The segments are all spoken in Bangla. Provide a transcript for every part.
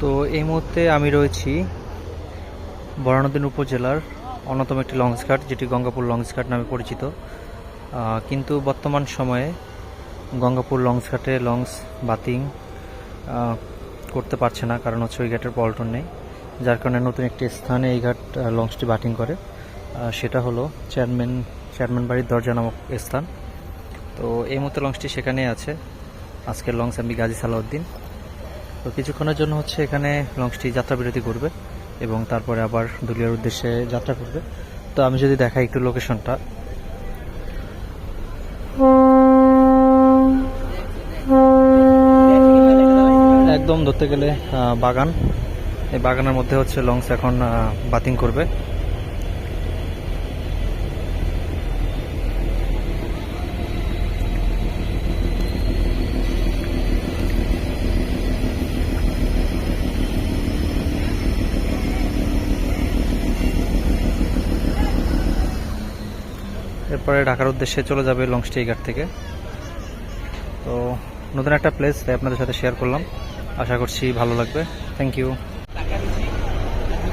তো এই মুহূর্তে আমি রয়েছি বরানদিন উপজেলার অন্যতম একটি লঞ্চঘাট, যেটি গঙ্গাপুর লঞ্চঘাট নামে পরিচিত। কিন্তু বর্তমান সময়ে গঙ্গাপুর লঞ্চঘাটে লঞ্চ বাতিং করতে পারছে না, কারণ হচ্ছে ওই ঘাটের পল্টন নেই। যার কারণে নতুন একটি স্থানে এই ঘাট লঞ্চটি বাটিং করে। সেটা হলো চেয়ারম্যান চেয়ারম্যান বাড়ির দরজা নামক স্থান। তো এই মুহূর্তে লঞ্চটি সেখানেই আছে। আজকের লঞ্চ আমি গাজী সালাউদ্দিন। তো কিছুক্ষণের জন্য হচ্ছে এখানে লঞ্চটি যাত্রা বিরতি করবে এবং তারপরে আবার দুলিয়ার উদ্দেশ্যে যাত্রা করবে। তো আমি যদি দেখাই একটু লোকেশনটা। একদম ধরতে গেলে বাগান। এই বাগানের মধ্যে হচ্ছে লঞ্চ এখন বাতিং করবে। এরপরে ঢাকার উদ্দেশ্যে চলে যাবে লং লংস্টে ঘাট থেকে। তো নতুন একটা প্লেস তাই আপনাদের সাথে শেয়ার করলাম। আশা করছি ভালো লাগবে। থ্যাংক ইউ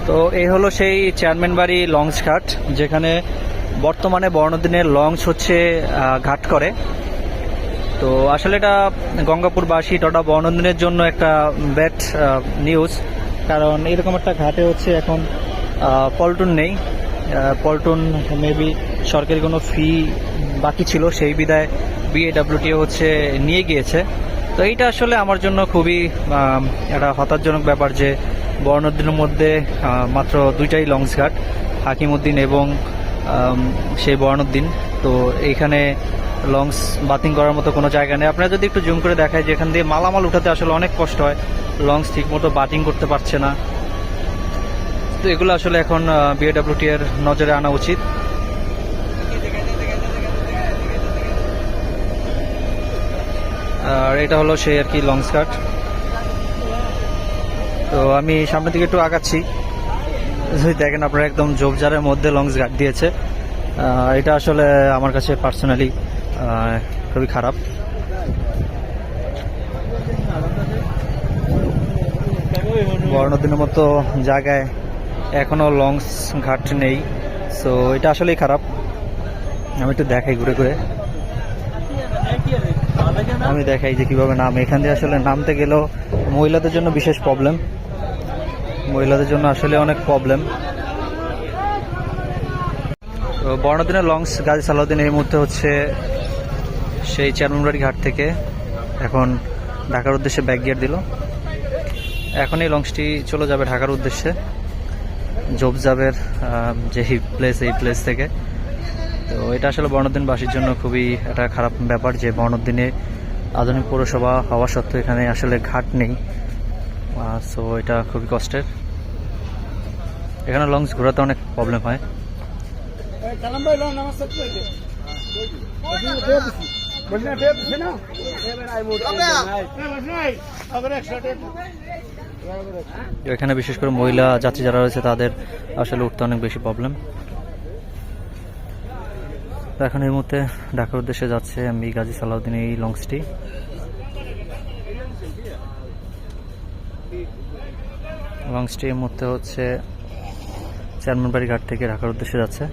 তো এই হলো সেই চেয়ারম্যান বাড়ি লঞ্চ ঘাট যেখানে বর্তমানে বর্ণদিনের লঞ্চ হচ্ছে ঘাট করে। তো আসলে এটা গঙ্গাপুরবাসী তথা বর্ণদিনের জন্য একটা ব্যাড নিউজ কারণ এরকম একটা ঘাটে হচ্ছে এখন পল্টন নেই। পল্টন মেবি সরকারি কোনো ফি বাকি ছিল, সেই বিদায় বিএডাব্লিউটিও হচ্ছে নিয়ে গিয়েছে। তো এইটা আসলে আমার জন্য খুবই একটা হতাশজনক ব্যাপার যে বর্ণদিনের মধ্যে মাত্র দুইটাই লঞ্চ ঘাট হাকিমউদ্দিন এবং সেই বর্ণদ্দিন। তো এইখানে লঞ্চ বাতিং করার মতো কোনো জায়গা নেই। আপনারা যদি একটু জুম করে দেখায় যে এখান দিয়ে মালামাল উঠাতে আসলে অনেক কষ্ট হয়। লঞ্চ ঠিক মতো বাতিং করতে পারছে না। তো এগুলো আসলে এখন বিএডাব্লিউটি এর নজরে আনা উচিত। আর এটা হলো সেই আর কি লঞ্চ কাট তো আমি সামনের দিকে একটু আগাচ্ছি। দেখেন আপনারা একদম ঝোপঝাড়ের মধ্যে লঞ্চ ঘাট দিয়েছে। এটা আসলে আমার কাছে পার্সোনালি খুবই খারাপ। বর্ণদিনের মতো জায়গায় এখনও লঞ্চ ঘাট নেই। সো এটা আসলেই খারাপ। আমি একটু দেখাই ঘুরে ঘুরে। আমি দেখাই যে কীভাবে নাম। এখান দিয়ে আসলে নামতে গেলেও মহিলাদের জন্য বিশেষ প্রবলেম মহিলাদের জন্য আসলে অনেক প্রবলেম তো বর্ণদিনের লঞ্চ গাজী সালাউদ্দিন এই মুহূর্তে হচ্ছে সেই চেয়ারম্যানবাড়ি ঘাট থেকে এখন ঢাকার উদ্দেশ্যে ব্যাক গিয়ার দিল। এখন এই লঞ্চটি চলে যাবে ঢাকার উদ্দেশ্যে। জবজাবের যে প্লেস এই প্লেস থেকে। তো এটা আসলে বর্ণদিনবাসীর জন্য খুবই একটা খারাপ ব্যাপার যে বর্ণদিনে আধুনিক পৌরসভা হওয়া সত্ত্বেও এখানে আসলে ঘাট নেই। সো এটা খুবই কষ্টের। এখানে লঞ্চ ঘোরাতে অনেক প্রবলেম হয়। কালাম ভাই লোন আমার সাথে হইছে বলনা টেপ আছে না? এবার আই মোট নাই নাই আবার 100 টেপ এখানে বিশেষ করে মহিলা যাত্রী যারা রয়েছে তাদের আসলে উঠতে অনেক বেশি প্রবলেম তো এখন এর মধ্যে ঢাকার উদ্দেশ্যে যাচ্ছে আমি গাজী সালাউদ্দিন এই লঞ্চটি লঞ্চটি এই মধ্যে হচ্ছে চেয়ারম্যানবাড়ি ঘাট থেকে ঢাকার উদ্দেশ্যে যাচ্ছে।